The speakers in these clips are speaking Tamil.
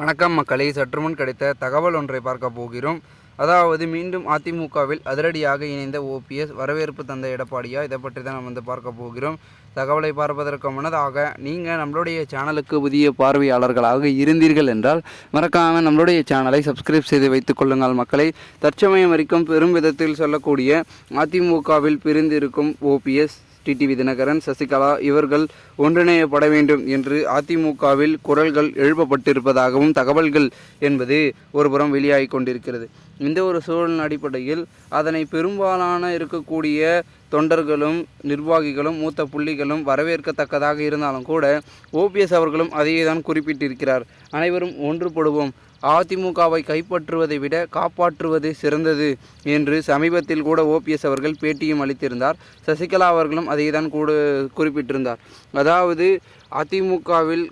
வணக்கம் மக்களை. சற்றுமுன் கிடைத்த தகவல் ஒன்றை பார்க்க போகிறோம். அதாவது மீண்டும் அதிமுகவில் அதிரடியாக இணைந்த ஓபிஎஸ் வரவேற்பு தந்த எடப்பாடியா இதை பற்றி தான் நம்ம வந்து பார்க்க போகிறோம். தகவலை பார்ப்பதற்கு முன்னதாக நீங்கள் நம்மளுடைய சேனலுக்கு புதிய பார்வையாளர்களாக இருந்தீர்கள் என்றால் மறக்காமல் நம்மளுடைய சேனலை சப்ஸ்கிரைப் செய்து வைத்துக் கொள்ளுங்கள் மக்களை. தற்சமயம் வரைக்கும் பெரும் விதத்தில் சொல்லக்கூடிய அதிமுகவில் பிரிந்திருக்கும் ஓபிஎஸ் டிடிவி தினகரன் சசிகலா இவர்கள் ஒன்றிணையப்பட வேண்டும் என்று அதிமுகவில் குரல்கள் எழுப்பப்பட்டிருப்பதாகவும் தகவல்கள் என்பது ஒருபுறம் வெளியாகி கொண்டிருக்கிறது. இந்த ஒரு சூழலின் அடிப்படையில் அதனை பெரும்பாலான இருக்கக்கூடிய தொண்டர்களும் நிர்வாகிகளும் மூத்த புள்ளிகளும் வரவேற்கத்தக்கதாக இருந்தாலும் கூட ஓபிஎஸ் அவர்களும் அதையே தான் குறிப்பிட்டிருக்கிறார். அனைவரும் ஒன்றுபடுவோம். அதிமுகவை கைப்பற்றுவதை விட காப்பாற்றுவது சிறந்தது என்று சமீபத்தில் கூட ஓபிஎஸ் அவர்கள் பேட்டியும் அளித்திருந்தார். சசிகலா அவர்களும் அதை தான் கூட குறிப்பிட்டிருந்தார். அதாவது அதிமுகவில்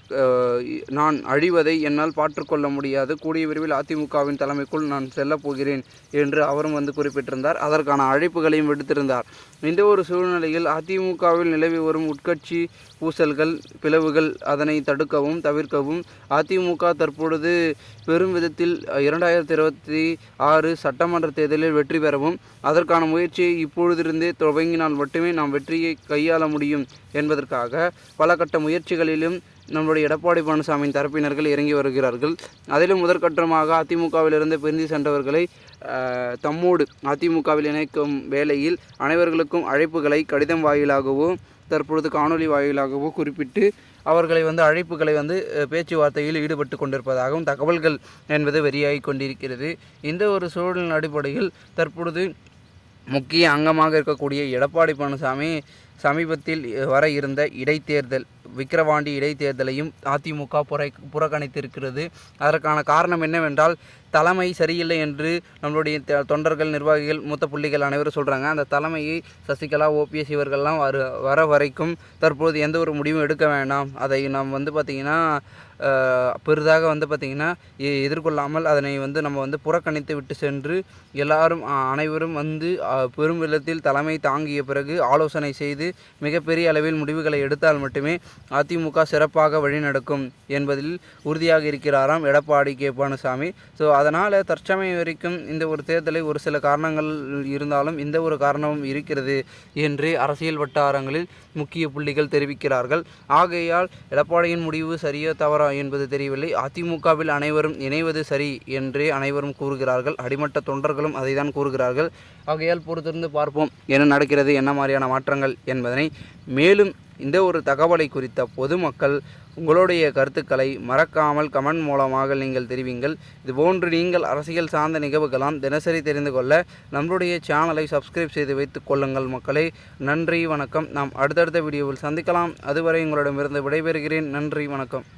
நான் அழிவதை என்னால் பாற்றுக்கொள்ள முடியாது. கூடிய விரைவில் அதிமுகவின் தலைமைக்குள் நான் செல்லப் போகிறேன் என்று அவரும் வந்து குறிப்பிட்டிருந்தார். அதற்கான அழைப்புகளையும் விடுத்திருந்தார். இந்த ஒரு சூழ்நிலையில் அதிமுகவில் நிலவி வரும் உட்கட்சி பூசல்கள் பிளவுகள் அதனை தடுக்கவும் தவிர்க்கவும் அதிமுக தற்பொழுது பெரும் விதத்தில் இரண்டாயிரத்தி இருபத்தி ஆறு சட்டமன்ற தேர்தலில் வெற்றி பெறவும் அதற்கான முயற்சியை இப்பொழுதிருந்தே துவங்கினால் மட்டுமே நாம் வெற்றியை கையாள முடியும் என்பதற்காக பல கட்ட முயற்சிகளிலும் நம்முடைய எடப்பாடி பழனிசாமியின் தரப்பினர்கள் இறங்கி வருகிறார்கள். அதிலும் முதற்கட்டமாக அதிமுகவிலிருந்து பிரிந்து சென்றவர்களை தம்மோடு அதிமுகவில் இணைக்கும் வேளையில் அனைவர்களுக்கும் அழைப்புகளை கடிதம் வாயிலாகவோ தற்பொழுது காணொலி வாயிலாகவோ குறிப்பிட்டு அவர்களை வந்து அழைப்புகளை வந்து பேச்சுவார்த்தையில் ஈடுபட்டு கொண்டிருப்பதாகவும் தகவல்கள் என்பது வெளியாகி கொண்டிருக்கிறது. இந்த ஒரு சூழலின் அடிப்படையில் தற்பொழுது முக்கிய அங்கமாக இருக்கக்கூடிய எடப்பாடி பழனிசாமி சமீபத்தில் வர இருந்த இடைத்தேர்தல் விக்கிரவாண்டி இடைத்தேர்தலையும் அதிமுக புறை புறக்கணித்திருக்கிறது. அதற்கான காரணம் என்னவென்றால் தலைமை சரியில்லை என்று நம்மளுடைய த- தொண்டர்கள் நிர்வாகிகள் மூத்த புள்ளிகள் அனைவரும் சொல்கிறாங்க அந்த தலைமையை சசிகலா ஓபிஎஸ் இவர்கள்லாம் வர வர வரைக்கும் தற்போது எந்த ஒரு முடிவும் எடுக்க வேண்டாம் அதை நாம் வந்து பார்த்திங்கன்னா பெரிதாக வந்து பார்த்திங்கன்னா எ- எதிர்கொள்ளாமல் அதனை வந்து நம்ம வந்து புறக்கணித்து விட்டு சென்று எல்லாரும் அனைவரும் வந்து பெரும் வெள்ளத்தில் தலைமை தாங்கிய பிறகு ஆலோசனை செய்து மிகப்பெரிய அளவில் முடிவுகளை எடுத்தால் மட்டுமே அதிமுக சிறப்பாக வழிநடக்கும் என்பதில் உறுதியாக இருக்கிறாராம் எடப்பாடி கே. பழனிசாமி ஸோ அதனால் தற்சமயம் வரைக்கும் இந்த ஒரு தேர்தலை ஒரு சில காரணங்கள் இருந்தாலும் இந்த ஒரு காரணமும் இருக்கிறது என்று அரசியல் வட்டாரங்களில் முக்கிய புள்ளிகள் தெரிவிக்கிறார்கள். ஆகையால் எடப்பாடியின் முடிவு சரியோ தவறா என்பது தெரியவில்லை. அதிமுகவில் அனைவரும் இணைவது சரி என்றே அனைவரும் கூறுகிறார்கள். அடிமட்ட தொண்டர்களும் அதை தான் கூறுகிறார்கள். ஆகையால் பொறுத்திருந்து பார்ப்போம் என்ன நடக்கிறது என்ன மாதிரியான மாற்றங்கள் என்பதனை. மேலும் இந்த ஒரு தகவலை குறித்த பொதுமக்கள் உங்களுடைய கருத்துக்களை மறக்காமல் கமெண்ட் மூலமாக நீங்கள் தெரிவிங்கள். இதுபோன்று நீங்கள் அரசியல் சார்ந்த நிகழ்வுகளாம் தினசரி தெரிந்து கொள்ள நம்மளுடைய சேனலை சப்ஸ்கிரைப் செய்து வைத்துக் கொள்ளுங்கள் மக்களே. நன்றி வணக்கம். நாம் அடுத்தடுத்த வீடியோவில் சந்திக்கலாம். அதுவரை உங்களிடமிருந்து விடைபெறுகிறேன். நன்றி வணக்கம்.